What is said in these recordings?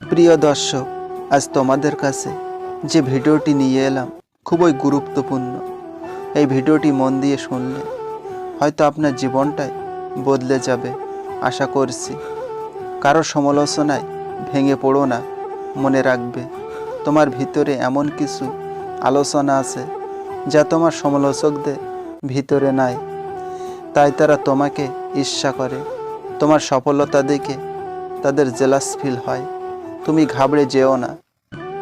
প্রিয় দর্শক, আজ তোমাদের কাছে যে ভিডিওটি নিয়ে এলাম খুবই গুরুত্বপূর্ণ। এই ভিডিওটি মন দিয়ে শুনলে হয়তো আপনার জীবনটাই বদলে যাবে, আশা করছি। কারও সমালোচনায় ভেঙে পড়ো না, মনে রাখবে তোমার ভিতরে এমন কিছু আলোচনা আছে যা তোমার সমালোচকদের ভিতরে নাই। তাই তারা তোমাকে ঈর্ষা করে, তোমার সফলতা দেখে তাদের জেলাস ফিল হয়। তুমি ঘাবড়ে যেও না।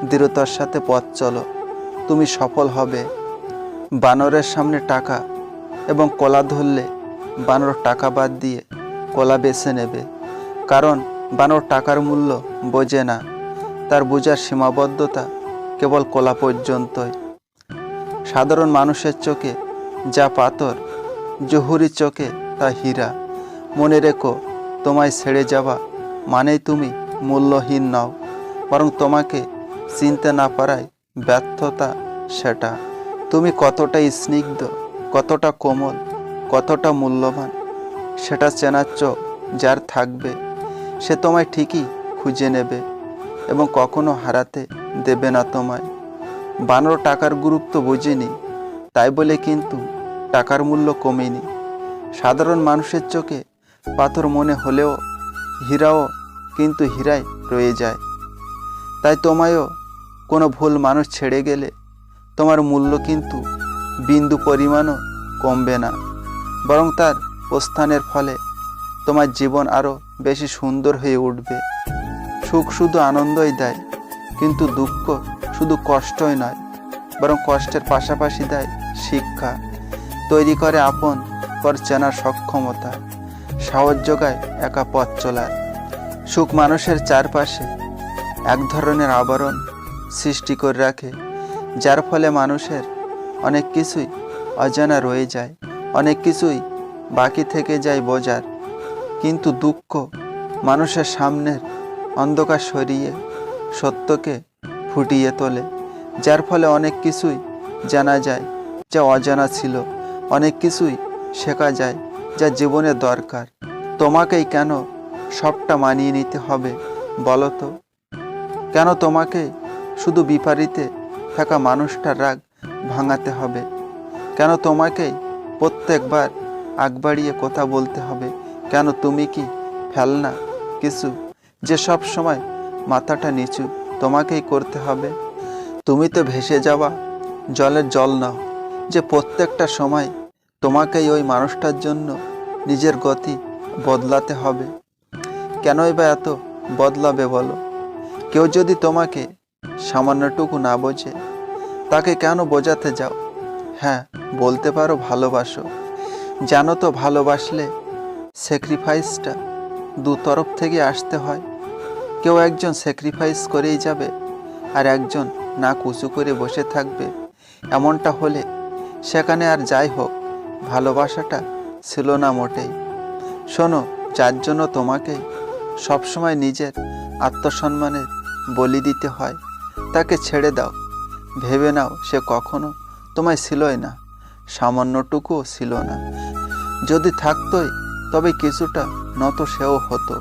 দৃঢ়তার সাথে পথ চলো। তুমি সফল হবে। বানরের সামনে টাকা এবং কলা ধরলে বানর টাকা বাদ দিয়ে কলা বেছে নেবে। কারণ বানর টাকার মূল্য বোঝে না। তার বোঝার সীমাবদ্ধতা কেবল কলা পর্যন্তই। সাধারণ মানুষের চোখে যা পাথর, জহুরি চোখে তা হীরা। মনে রেখো, তোমায় ছেড়ে যাওয়া মানেই তুমি মূল্যহীন নাও, বরং তোমাকে চিনতে না পারায় ব্যর্থতা সেটা। তুমি কতটা স্নিগ্ধ, কতটা কোমল, কতটা মূল্যবান, সেটা চেনার চোখ যার থাকবে, সে তোমায় ঠিকই খুঁজে নেবে এবং কখনো হারাতে দেবে না তোমায়। বানর টাকার গুরুত্ব বুঝেনি, তাই বলে কিন্তু টাকার মূল্য কমেনি। সাধারণ মানুষের চোখে পাথর মনে হলেও হীরাও কিন্তু হীরাই রয়ে যায়। তাই তোমায়ও কোনো ভুল মানুষ ছেড়ে গেলে তোমার মূল্য কিন্তু বিন্দু পরিমাণও কমবে না। বরং তার প্রস্থানের ফলে তোমার জীবন আরও বেশি সুন্দর হয়ে উঠবে। সুখ শুধু আনন্দই দেয়, কিন্তু দুঃখ শুধু কষ্টই নয়, বরং কষ্টের পাশাপাশি দেয় শিক্ষা। তৈরি করে আপন পর চেনার সক্ষমতা, সাহস যোগায় একা পথ চলার। সুখ মানুষের চারপাশে এক ধরনের আবরণ সৃষ্টি করে রাখে, যার ফলে মানুষের অনেক কিছুই অজানা রয়ে যায়, অনেক কিছুই বাকি থেকে যায় বোঝার। কিন্তু দুঃখ মানুষের সামনের অন্ধকার সরিয়ে সত্যকে ফুটিয়ে তোলে, যার ফলে অনেক কিছুই জানা যায় যা অজানা ছিল, অনেক কিছুই শেখা যায় যা জীবনের দরকার। তোমাকেই কেন সবটা মানিয়ে নিতে হবে, বলো তো। কেন তোমাকে শুধু বিপরীতে থাকা মানুষটার রাগ ভাঙাতে হবে? কেন তোমাকেই প্রত্যেকবার আগ বাড়িয়ে কথা বলতে হবে? কেন তুমি কি ফেলনা কিছু যে সব সময় মাথাটা নিচু তোমাকেই করতে হবে? তুমি তো ভেসে যাওয়া জলের জল নাও, যে প্রত্যেকটা সময় তোমাকেই ওই মানুষটার জন্য নিজের গতি বদলাতে হবে। কেনই বা এত বদলাবে বলো? কেউ যদি তোমাকে সামান্যটুকু না বোঝে, তাকে কেন বোঝাতে যাও? হ্যাঁ বলতে পারো ভালোবাসো। জানো তো ভালোবাসলে স্যাক্রিফাইসটা দু তরফ থেকে আসতে হয়। কেউ একজন স্যাক্রিফাইস করেই যাবে আর একজন না কুচু করে বসে থাকবে। এমনটা হলে সেখানে আর যাই হোক, ভালোবাসাটা ছিল না মোটেই। শোনো যার জন্য তোমাকে সবসময় নিজের আত্মসম্মানের বলি দিতে হয়। তাকে ছেড়ে দাও। ভেবে নাও সে কখনো তোমায় ছিলই না। সামান্যটুকুও ছিল না। যদি থাকতোই, তবে কিছুটা নত সেও হতো।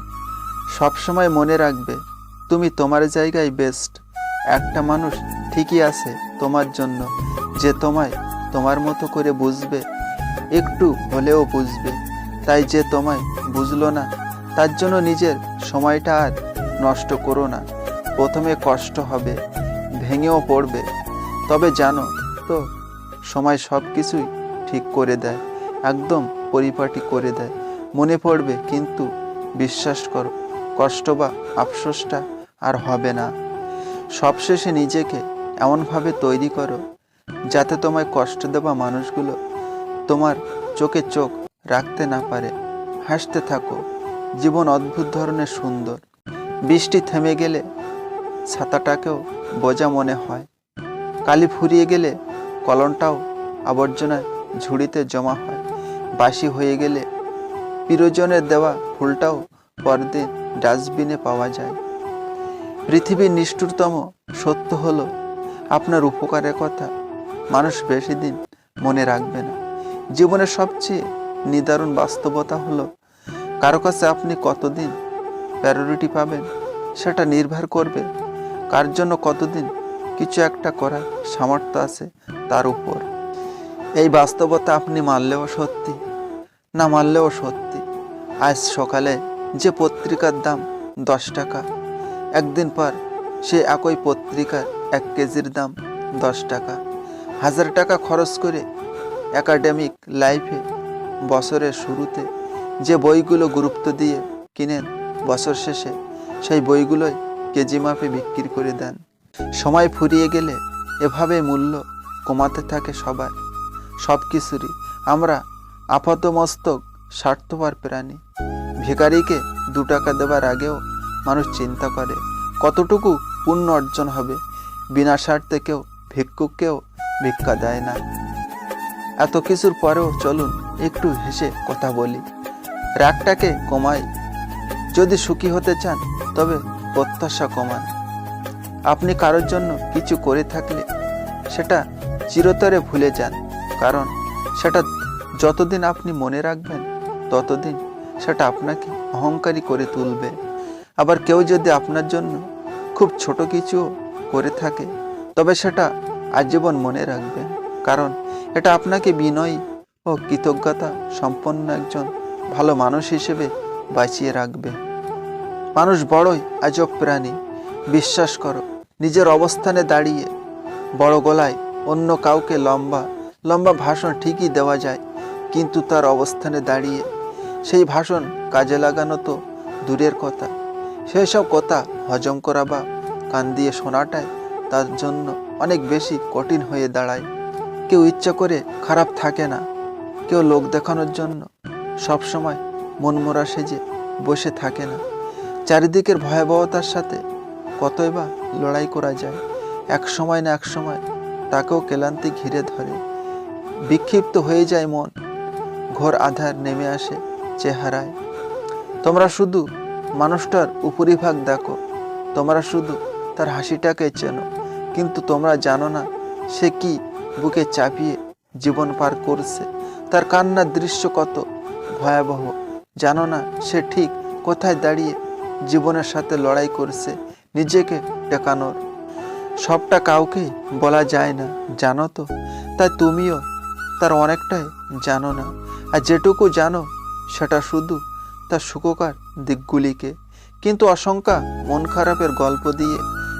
সবসময় মনে রাখবে, তুমি তোমার জায়গায় বেস্ট একটা মানুষ ঠিকই আছে তোমার জন্য। যে তোমায় তোমার মতো করে বুঝবে, একটু হলেও বুঝবে। তাই যে তোমায় বুঝলো না তার জন্য নিজের সময়টা আর নষ্ট করো না। প্রথমে কষ্ট হবে, ভেঙেও পড়বে। তবে জানো তো, সময় সব কিছুই ঠিক করে দেয়, একদম পরিপাটি করে দেয়। মনে পড়বে, কিন্তু বিশ্বাস করো, কষ্ট বা আফসোসটা আর হবে না। সবশেষে নিজেকে এমনভাবে তৈরি করো, যাতে তোমায় কষ্ট দেওয়া মানুষগুলো তোমার চোখে চোখ রাখতে না পারে। হাসতে থাকো জীবন অদ্ভুত ধরনের সুন্দর। বৃষ্টি থেমে গেলে ছাতাটাকেও বোঝা মনে হয়। কালি ফুরিয়ে গেলে কলনটাও আবর্জনায় ঝুড়িতে জমা হয়। বাসি হয়ে গেলে প্রিয়জনের দেওয়া ফুলটাও পরদিন ডাস্টবিনে পাওয়া যায়। পৃথিবীর নিষ্ঠুরতম সত্য হলো, আপনার উপকারের কথা মানুষ বেশি দিন মনে রাখবে না। জীবনের সবচেয়ে নিদারুণ বাস্তবতা হলো কারও কাছে আপনি কতদিন প্যারোরিটি পাবেন সেটা নির্ভর করবে কার জন্য কতদিন কিছু একটা করার সামর্থ্য আছে তার উপর। এই বাস্তবতা আপনি মানলেও সত্যি, না মানলেও সত্যি। আজ সকালে যে পত্রিকার দাম দশ টাকা, একদিন পর সে একই পত্রিকার এক কেজির দাম দশ টাকা। হাজার টাকা খরচ করে একাডেমিক লাইফে বছরের শুরুতে যে বইগুলো গুরুত্ব দিয়ে কিনেন বছর শেষে, সেই বইগুলোই কেজি মাপে বিক্রি করে দেন। সময় ফুরিয়ে গেলে এভাবে মূল্য কমাতে থাকে সবার সব কিছুরই আমরা আপাতমস্তক স্বার্থপর প্রাণী। ভিখারিকে দু টাকা দেওয়ার আগেও মানুষ চিন্তা করে, কতটুকু পুণ্য অর্জন হবে? বিনা স্বার্থে কেউ ভিক্ষুককেও ভিক্ষা দেয় না। এত কিছুর পরেও চলুন একটু হেসে কথা বলি। রাগটাকে কমাই যদি সুখী হতে চান, তবে প্রত্যাশা কমান। আপনি কারোর জন্য কিছু করে থাকলে সেটা চিরতরে ভুলে যান, কারণ সেটা যতদিন আপনি মনে রাখবেন, ততদিন সেটা আপনাকে অহংকারী করে তুলবে। আবার কেউ যদি আপনার জন্য খুব ছোট কিছু করে থাকে, তবে সেটা আজীবন মনে রাখবেন কারণ এটা আপনাকে বিনয়ী ও কৃতজ্ঞতা সম্পন্ন একজন ভালো মানুষ হিসেবে বাঁচিয়ে রাখবে। মানুষ বড়ই আজব প্রাণী। বিশ্বাস করো, নিজের অবস্থানে দাঁড়িয়ে বড় গলায় অন্য কাউকে লম্বা লম্বা ভাষণ ঠিকই দেওয়া যায়, কিন্তু তার অবস্থানে দাঁড়িয়ে সেই ভাষণ কাজে লাগানো তো দূরের কথা। সেই সব কথা হজম করা বা কান দিয়ে শোনাটাই তার জন্য অনেক বেশি কঠিন হয়ে দাঁড়ায়। কেউ ইচ্ছা করে খারাপ থাকে না। কেউ লোক দেখানোর জন্য সবসময় মনমরা সেজে বসে থাকে না। চারিদিকের ভয়াবহতার সাথে কতই বা লড়াই করা যায়, এক সময় না এক সময় তাকেও ক্লান্তি ঘিরে ধরে। বিক্ষিপ্ত হয়ে যায় মন, ঘোর আধার নেমে আসে চেহারায়। তোমরা শুধু মানুষটার উপরিভাগ দেখো, তোমরা শুধু তার হাসিটাকে চেনো, কিন্তু তোমরা জানো না সে কি বুকে চাপিয়ে জীবন পার করছে, তার কান্নার দৃশ্য কত ভয়াবহ। জানো না, সে ঠিক কোথায় দাঁড়িয়ে জীবনের সাথে লড়াই করছে, নিজেকে টেকানোর সবটা কাউকে বলা যায় না, জানো তো? তাই তুমিও তার অনেকটাই জানো না। আর যেটুকু জানো, সেটা শুধু তার সুখকার দিকগুলিকে। কিন্তু অসংখ্য মন খারাপের গল্প দিয়ে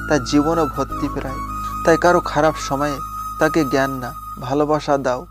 তার জীবনও ভর্তি প্রায়। তাই কারও খারাপ সময়ে তাকে জ্ঞান না, ভালোবাসা দাও।